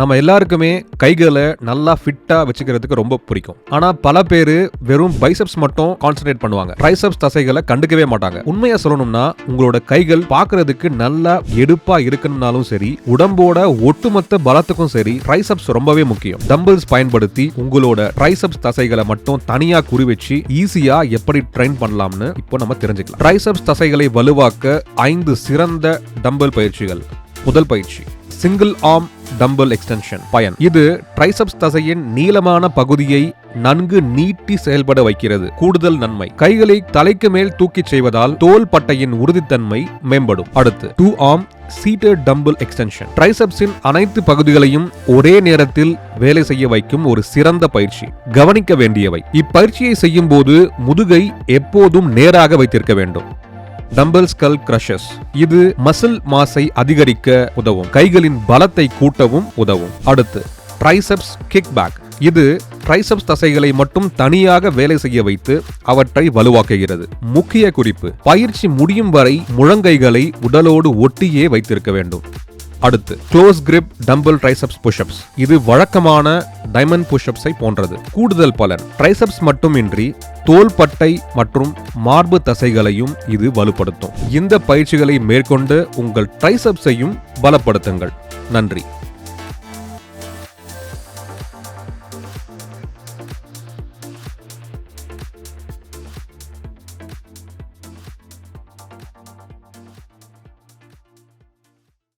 நம்ம எல்லாருக்குமே கைகளை நல்லா ஃபிட்டா வச்சுக்கிறதுக்கு ரொம்ப பிடிக்கும். ஆனா பல பேர் வெறும் பைசப்ஸ் மட்டும் கான்சென்ட்ரேட் பண்ணுவாங்க. ட்ரைசப்ஸ் தசைகளை கண்டுக்கவே மாட்டாங்க. உண்மையா சொல்லணும்னா உங்களோட கைகள் பார்க்கிறதுக்கு நல்லா எடுப்பா இருக்கணும்னாலும் சரி உடம்போட ஒட்டுமொத்த பலத்துக்கும் சரி ட்ரைசப்ஸ் ரொம்பவே முக்கியம். டம்பிள்ஸ் பயன்படுத்தி உங்களோட ட்ரைசப்ஸ் தசைகளை மட்டும் தனியா குறி வச்சு ஈஸியா எப்படி ட்ரெயின் பண்ணலாம்னு இப்போ நம்ம தெரிஞ்சுக்கலாம். ட்ரைசப்ஸ் தசைகளை வலுவாக்க ஐந்து சிறந்த டம்பிள் பயிற்சிகள். முதல் பயிற்சி சிங்கிள் ஆர்ம் டம்பிள் எக்ஸ்டென்ஷன் பயன். இது ட்ரைசப்ஸ் தசையின் நீளமான பகுதியை நன்கு நீட்டி செயல்பட வைக்கிறது. கூடுதல் நன்மை. கைகளை தலைக்கு மேல் தூக்கிச் செய்வதால் தோல் பட்டையின் உறுதித்தன்மை மேம்படும். அடுத்து two arm seated dumbbell extension ட்ரைசப்ஸின் அனைத்து பகுதிகளையும் ஒரே நேரத்தில் வேலை செய்ய வைக்கும் ஒரு சிறந்த பயிற்சி. கவனிக்க வேண்டியவை. இப்பயிற்சியை செய்யும் போது முதுகை எப்போதும் நேராக வைத்திருக்க வேண்டும். டம்பிள் ஸ்கல் கிரஷஸ் இது மசில் மாஸை அதிகரிக்க உதவும். கைகளின் பலத்தை கூட்டவும் உதவும். அடுத்து ட்ரைசெப்ஸ் கிக் பேக் இது ட்ரைசப்ஸ் தசைகளை மட்டும் தனியாக வேலை செய்ய வைத்து அவற்றை வலுவாக்குகிறது. முக்கிய குறிப்பு பயிற்சி முடியும் வரை முழங்கைகளை உடலோடு ஒட்டியே வைத்திருக்க வேண்டும். அடுத்து close grip dumbbell triceps push ups இது வழக்கமான டைமண்ட் புஷ்அப்ஸை போன்றது. கூடுதல் பலன் ட்ரைசப்ஸ் மட்டுமின்றி தோள்பட்டை மற்றும் மார்பு தசைகளையும் இது வலுப்படுத்தும். இந்த பயிற்சிகளை மேற்கொண்டு உங்கள் ட்ரைசப்ஸையும் பலப்படுத்துங்கள். நன்றி.